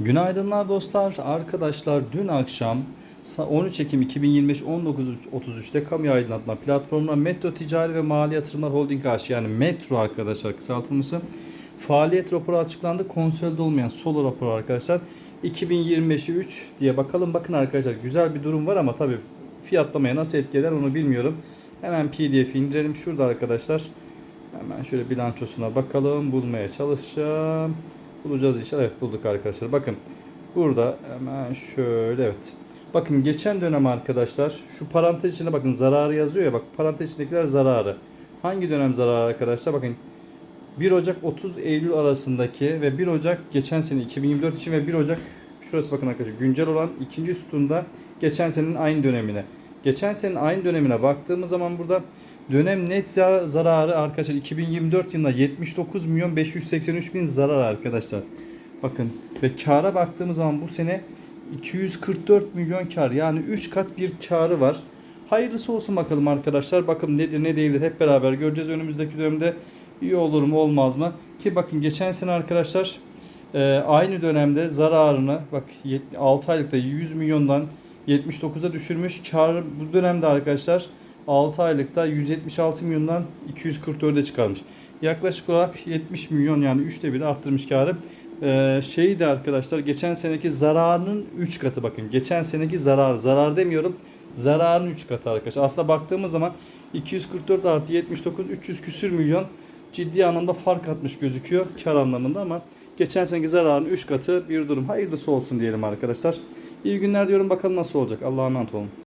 Günaydınlar dostlar. Arkadaşlar dün akşam 13 Ekim 2025 19.33'te kamu aydınlatma platformuna Metro Ticari ve Mali Yatırımlar Holding AŞ yani Metro arkadaşlar kısaltılmışı faaliyet raporu açıklandı. Konsolide olmayan solo raporu arkadaşlar. 2025'i 3 diye bakalım. Bakın arkadaşlar güzel bir durum var ama tabii fiyatlamaya nasıl etki eder onu bilmiyorum. Hemen PDF'i indirelim. Şurada arkadaşlar. Hemen şöyle bilançosuna bakalım. Bulmaya çalışacağım. Bulacağız inşallah. Evet bulduk arkadaşlar. Bakın burada hemen şöyle evet. Bakın geçen dönem arkadaşlar şu parantez içinde bakın zararı yazıyor ya bak parantez içindekiler zararı. Hangi dönem zararı arkadaşlar? Bakın 1 Ocak 30 Eylül arasındaki ve 1 Ocak geçen sene 2024 için ve 1 Ocak şurası bakın arkadaşlar güncel olan ikinci sütunda geçen senenin aynı dönemine. Geçen senenin aynı dönemine baktığımız zaman burada dönem net zar- zararı arkadaşlar 2024 yılında 79 milyon 583 bin zarar arkadaşlar. Bakın ve kâra baktığımız zaman bu sene 244 milyon kar yani 3 kat bir karı var. Hayırlısı olsun bakalım arkadaşlar. Bakın nedir ne değildir hep beraber göreceğiz önümüzdeki dönemde iyi olur mu olmaz mı? Ki bakın geçen sene arkadaşlar e, aynı dönemde zararını bak 6 aylıkta 100 milyondan 79'a düşürmüş. Kar bu dönemde arkadaşlar 6 aylıkta 176 milyondan 244'e çıkarmış. Yaklaşık olarak 70 milyon yani 3'te 1 arttırmış karı. Ee, şey de arkadaşlar geçen seneki zararının 3 katı bakın. Geçen seneki zarar, zarar demiyorum. Zararın 3 katı arkadaşlar. Aslında baktığımız zaman 244 artı 79 300 küsür milyon ciddi anlamda fark atmış gözüküyor kar anlamında ama geçen seneki zararın 3 katı bir durum. Hayırlısı olsun diyelim arkadaşlar. İyi günler diyorum bakalım nasıl olacak. Allah'a emanet olun.